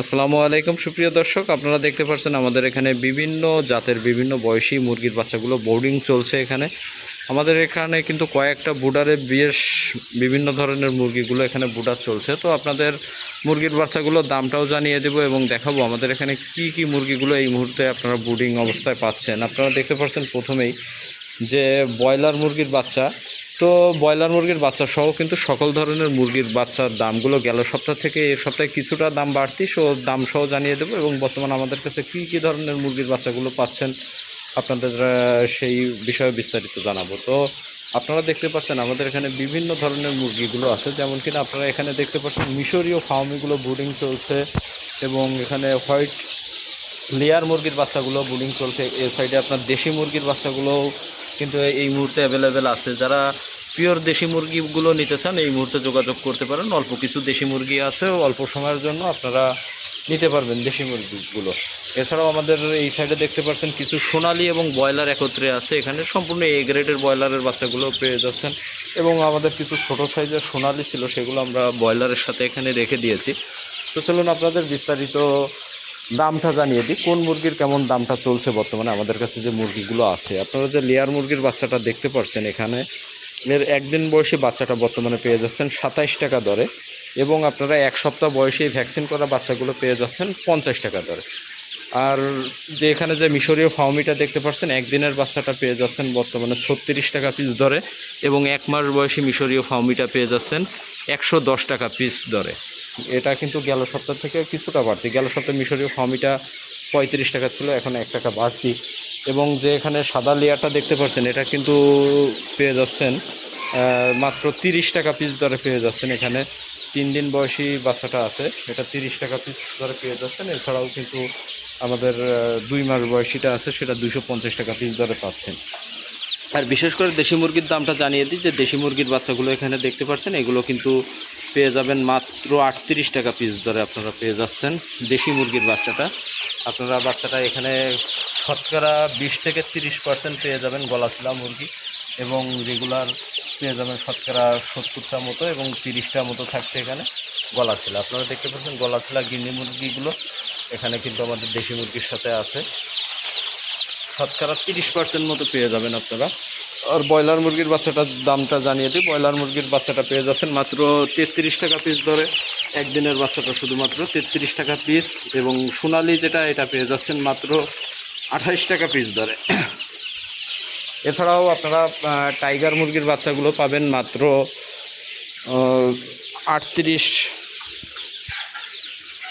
আসসালামু আলাইকুম। সুপ্রিয় দর্শক, আপনারা দেখতে পাচ্ছেন আমাদের এখানে বিভিন্ন জাতের বিভিন্ন বয়সী মুরগির বাচ্চাগুলো বোর্ডিং চলছে এখানে। আমাদের এখানে কিন্তু কয়েকটা বুডারে বেশ বিভিন্ন ধরনের মুরগিগুলো এখানে বুডার চলছে। তো আপনাদের মুরগির বাচ্চাগুলোর দামটাও জানিয়ে দেবো এবং দেখাবো আমাদের এখানে কি কি মুরগিগুলো এই মুহূর্তে আপনারা বুডিং অবস্থায় পাচ্ছেন। আপনারা দেখতে পাচ্ছেন প্রথমেই যে ব্রয়লার মুরগির বাচ্চা তো ব্রয়লার মুরগির বাচ্চা সহ কিন্তু সকল ধরনের মুরগির বাচ্চার দামগুলো গেল। সপ্তাহ থেকে এ সপ্তাহে কিছুটা দাম বাড়তি, সো দাম সহ জানিয়ে দেবো। এবং বর্তমানে আমাদের কাছে কী কী ধরনের মুরগির বাচ্চাগুলো পাচ্ছেন আপনাদের সেই বিষয়ে বিস্তারিত জানাব। তো আপনারা দেখতে পাচ্ছেন আমাদের এখানে বিভিন্ন ধরনের মুরগিগুলো আছে। যেমন কিনা আপনারা এখানে দেখতে পাচ্ছেন মিশরীয় ফার্মিগুলো ব্রুডিং চলছে এবং এখানে হোয়াইট লেয়ার মুরগির বাচ্চাগুলো বুলিং চলছে। এ সাইডে আপনার দেশি মুরগির বাচ্চাগুলোও কিন্তু এই মুহূর্তে অ্যাভেলেবেল আছে। যারা পিওর দেশি মুরগিগুলো নিতে চান, এই মুহূর্তে যোগাযোগ করতে পারেন। অল্প কিছু দেশি মুরগি আছে অল্প সময়ের জন্য আপনারা নিতে পারবেন দেশি মুরগিগুলো। এছাড়াও আমাদের এই সাইডে দেখতে পাচ্ছেন কিছু সোনালি এবং ব্রয়লার একত্রে আছে। এখানে সম্পূর্ণ এ গ্রেডের ব্রয়লারের বাচ্চাগুলো পেয়ে যাচ্ছেন। এবং আমাদের কিছু ছোট সাইজের সোনালি ছিল, সেগুলো আমরা ব্রয়লারের সাথে এখানে রেখে দিয়েছি। তো চলুন আপনাদের বিস্তারিত দামটা জানিয়ে দিই। কোন মুরগির কেমন দামটা চলছে বর্তমানে? আমাদের কাছে যে মুরগিগুলো আছে, আপনারা যে লেয়ার মুরগির বাচ্চাটা দেখতে পাচ্ছেন এখানে, এর একদিন বয়সী বাচ্চাটা বর্তমানে পেয়ে যাচ্ছেন সাতাইশ টাকা দরে এবং আপনারা এক সপ্তাহ বয়সে ভ্যাকসিন করা বাচ্চাগুলো পেয়ে যাচ্ছেন পঞ্চাশ টাকা দরে। আর যে এখানে যে মিশরীয় ফাউমিটা দেখতে পাচ্ছেন একদিনের বাচ্চাটা পেয়ে যাচ্ছেন বর্তমানে ছত্রিশ টাকা পিস দরে এবং এক মাস বয়সী মিশরীয় ফাউমিটা পেয়ে যাচ্ছেন একশো দশ টাকা পিস দরে। এটা কিন্তু গেল সপ্তাহ থেকে কিছুটা বাড়তি। গেল সপ্তাহে মিশরীয় ফার্মিটা পঁয়ত্রিশ টাকা ছিল, এখন এক টাকা বাড়তি। এবং যে এখানে সাদা লেয়ারটা দেখতে পাচ্ছেন, এটা কিন্তু পেয়ে যাচ্ছেন মাত্র তিরিশ টাকা পিস দরে পেয়ে যাচ্ছেন এখানে। তিন দিন বয়সী বাচ্চাটা আছে, এটা তিরিশ টাকা পিস দরে পেয়ে যাচ্ছেন। এছাড়াও কিন্তু আমাদের দুই মাস বয়সীটা আছে, সেটা দুশো পঞ্চাশ টাকা পিস দরে পাচ্ছেন। আর বিশেষ করে দেশি মুরগির দামটা জানিয়ে দিই যে দেশি মুরগির বাচ্চাগুলো এখানে দেখতে পাচ্ছেন, এগুলো কিন্তু পেয়ে যাবেন মাত্র আটত্রিশ টাকা পিস দরে আপনারা পেয়ে যাচ্ছেন দেশি মুরগির বাচ্চাটা। আপনারা বাচ্চাটা এখানে শতকরা বিশ থেকে তিরিশ পার্সেন্ট পেয়ে যাবেন গলাশিলা মুরগি এবং রেগুলার পেয়ে যাবেন শতকরা সত্তরটা মতো এবং তিরিশটা মতো থাকছে এখানে গলাশিলা। আপনারা দেখতে পাচ্ছেন গলাশিলা গিন্নি মুরগিগুলো এখানে কিন্তু আমাদের দেশি মুরগির সাথে আছে। শতকরা তিরিশ পার্সেন্ট মতো পেয়ে যাবেন আপনারা। আর ব্রয়লার মুরগির বাচ্চাটার দামটা জানিয়ে দিই। ব্রয়লার মুরগির বাচ্চাটা পেয়ে যাচ্ছেন মাত্র তেত্রিশ টাকা পিস ধরে। একদিনের বাচ্চাটা শুধুমাত্র তেত্রিশ টাকা পিস এবং সোনালি যেটা, এটা পেয়ে যাচ্ছেন মাত্র আঠাইশ টাকা পিস ধরে। এছাড়াও আপনারা টাইগার মুরগির বাচ্চাগুলো পাবেন মাত্র আটত্রিশ